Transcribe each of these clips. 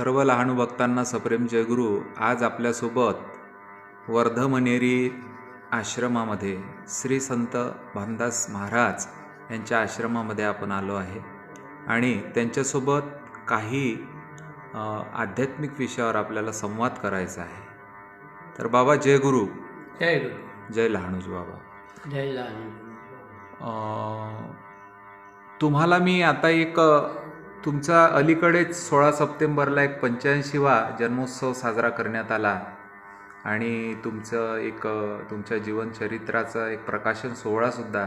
सर्व लहान भक्तांना सप्रेम जयगुरु आज आपल्यासोबत वर्धमनेरी आश्रमामध्ये श्री संत भानदास महाराज यांच्या आश्रमामध्ये आपण आलो आहे. आणि त्यांच्यासोबत काही आध्यात्मिक विषयावर आपल्याला संवाद करायचा आहे. तर बाबा जय गुरु. जय गुरु. जय लहानूजी बाबा. जय लहान अ, तुम्हाला मी आता एक तुमचा अलीकडेच सोळा सप्टेंबरला एक पंच्याऐंशीवा जन्मोत्सव साजरा करण्यात आला. आणि तुमचं एक तुमच्या जीवनचरित्राचं एक प्रकाशन सोहळासुद्धा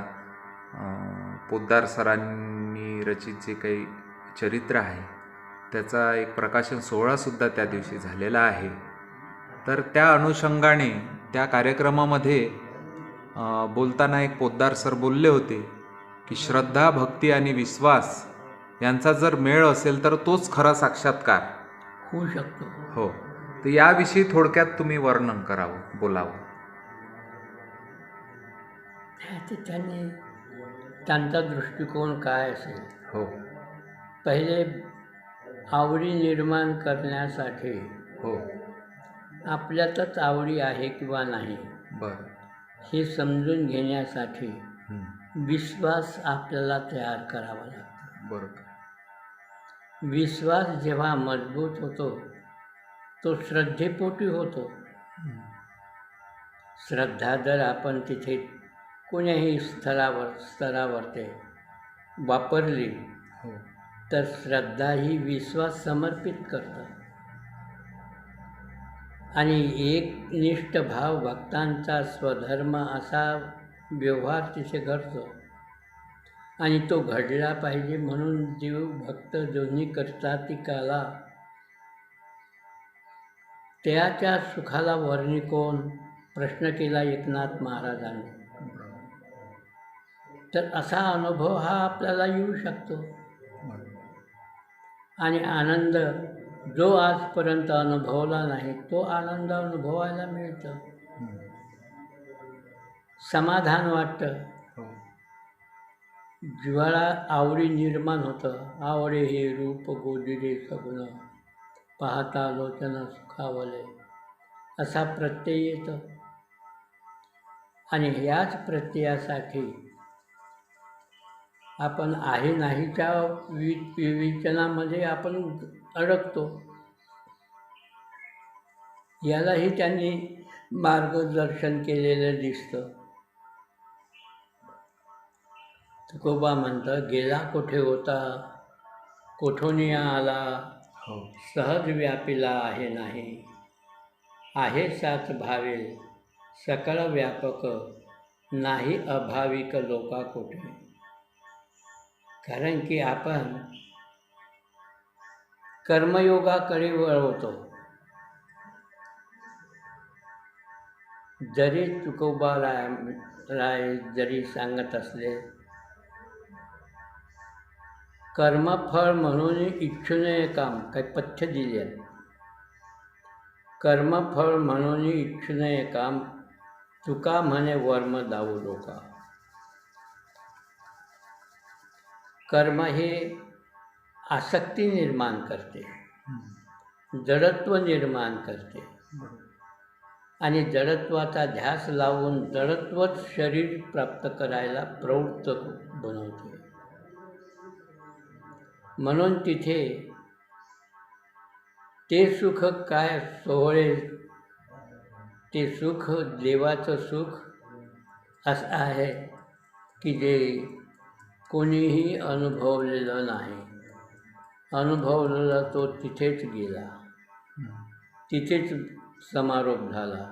पोद्दार सरांनी रचित जे काही चरित्र आहे त्याचा एक प्रकाशन सोहळासुद्धा त्या दिवशी झालेला आहे. तर त्या अनुषंगाने त्या कार्यक्रमामध्ये बोलताना एक पोद्दार सर बोलले होते की श्रद्धा भक्ती आणि विश्वास यांचा जर मेळ असेल तर तोच खरा साक्षात्कार. होऊ शकतो. हो. तर याविषयी थोडक्यात तुम्ही वर्णन करावं बोलावं. त्यांनी त्यांचा दृष्टिकोन काय असेल? हो. पहिले आवडी निर्माण करण्यासाठी हो. आपल्यातच आवडी आहे किंवा नाही बरं. हे समजून घेण्यासाठी. विश्वास आपल्याला तयार करावा लागतो. बरोबर. विश्वास जेव्हा मजबूत होतो तो श्रद्धेपोटी होतो. श्रद्धा जर आपण तिथे कोण्याही स्तरावर स्तरावरती वापरली हो. तर श्रद्धा ही विश्वास समर्पित करतं आणि एकनिष्ठ भाव भक्तांचा स्वधर्म असा व्यवहार तिथे घडतो. आणि तो घडला पाहिजे म्हणून जीव भक्त दोन्ही करतातिकाला त्याच्या सुखाला वर्णी कोण? प्रश्न केला एकनाथ महाराजांनी. तर असा अनुभव हा आपल्याला येऊ शकतो. आणि आनंद जो आजपर्यंत अनुभवला नाही तो आनंद अनुभवायला मिळतं. समाधान वाटतं. हो ज्वाळा आवडी निर्माण होतं. आवडे हे रूप गोदिरे सगुण पाहता लोचन सुखावले. असा प्रत्यय येतो. आणि याच प्रत्ययासाठी आपण आहे नाहीच्या वि विवेचनामध्ये आपण अडकतो. यालाही त्यांनी मार्गदर्शन केलेलं दिसतं. तुकोबा म्हणतं गेला कोठे होता? कोठोनी आला? हो. सहज व्यापिला आहे नाही. आहे साच भावे सकळ व्यापक नाही अभाविक लोका कोठे? कारण की आपण कर्मयोगाकडे वळवतो. जरी तुकोबा राय राय जरी सांगत असले कर्मफळ म्हणून इच्छू काम काही पथ्य दिली आहे. कर्मफळ म्हणून इच्छू काम तुका म्हणे वर्म दाऊ लोका. कर्म हे आसक्ती निर्माण करते. जडत्व निर्माण करते. आणि जडत्वाचा ध्यास लावून जडत्वच शरीर प्राप्त करायला प्रवृत्त बनवते. म्हणून तिथे ते सुख काय सोहळे ते सुख देवाचं सुख असं आहे की जे कोणीही अनुभवलेलं नाही. अनुभवलेला तो तिथेच गेला. तिथेच समारोप झाला.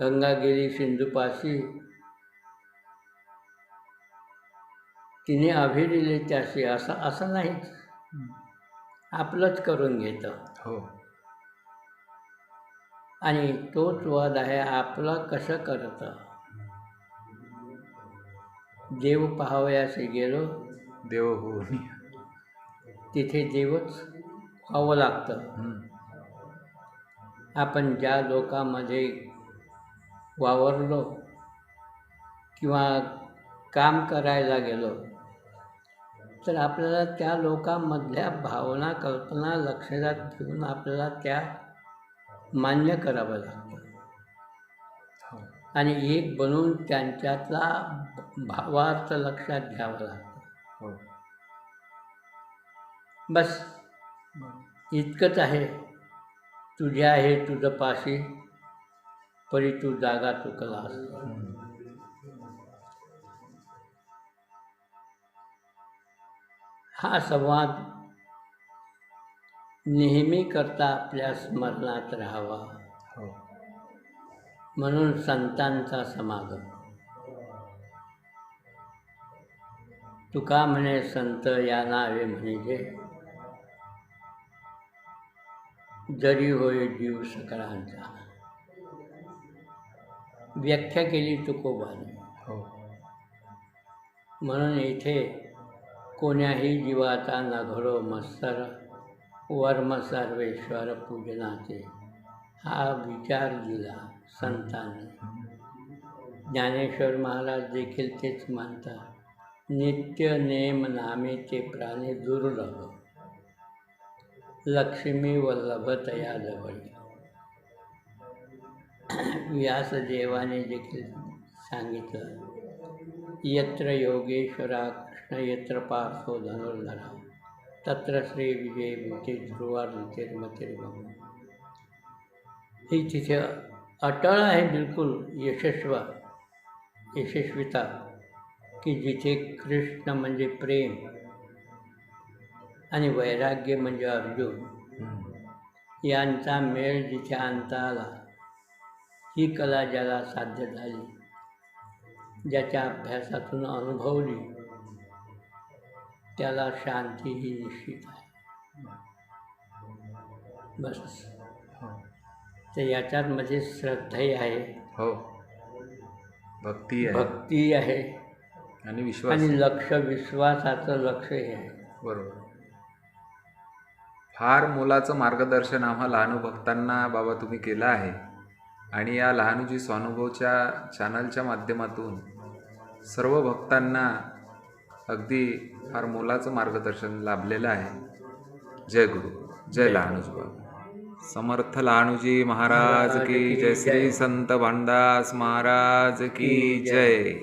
गंगा गेली सिंधुपाशी तिने अभिरिले त्याशी असं असं नाहीच आपलंच करून घेतं. हो. आणि तोच वाद आहे आपलं कसं करतं? देव पाहावयासे गेलो. देव हो तिथे देवच व्हावं लागतं. आपण ज्या लोकांमध्ये वावरलो किंवा काम करायला गेलो तर आपल्याला त्या लोकांमधल्या भावना कल्पना लक्षात घेऊन आपल्याला त्या मान्य करावं लागतं. आणि एक बनवून त्यांच्यातला भावार्थ लक्षात घ्यावा लागतो. हो. बस. इतकंच आहे. तुझ्या आहे तुझं पाशी. परी तू जागा चुकलास हा संवाद नेहमी करता आपल्या स्मरणात राहावा. हो. म्हणून संतांचा समागम. तुका म्हणे संत या नावे म्हणजे जरी होय जीव सकळांचा. व्याख्या केली तुकोबाने. हो. म्हणून येथे कोण्याही जीवाचा न मत्सर वर्म सर्वेश्वर पूजनाचे. हा विचार दिला संतांनी. ज्ञानेश्वर महाराज देखील तेच मानतात नित्य नेम नामे ते प्राणी दुर्लभ. लक्ष्मी वल्लभ तया जवळ. व्यासदेवाने देखील सांगितलं. यत्र योगेश्वरा कृष्ण यत्र पार्थो धनुर्धरा तत्र श्री विजय भूते ध्रुवा ही तिथे अटळ आहे बिलकुल यशस्व यशस्विता की जिथे कृष्ण म्हणजे प्रेम आणि वैराग्य म्हणजे अर्जुन. यांचा मेळ जिथे आणता आला ही कला ज्याला साध्य झाली. ज्याच्या अभ्यासातून अनुभवली त्याला शांती ही निश्चित आहे. बस. हो. तर याच्यात मध्ये श्रद्धाही आहे. हो. भक्ती आहे. भक्ती आहे. आणि विश्वास आणि लक्ष विश्वासाचं लक्षही आहे. बरोबर. फार मोलाचं मार्गदर्शन आम्हा लहानू भक्तांना बाबा तुम्ही केलं आहे. आणि या लहानूजी स्वानुभवच्या चॅनलच्या माध्यमातून सर्व भक्तांना अगदी फार मोलाचं मार्गदर्शन लाभलेलं आहे. जय गुरु. जय लहानुजी. बाबा समर्थ लहानूजी महाराज की जय श्री संत भांडास महाराज की जय.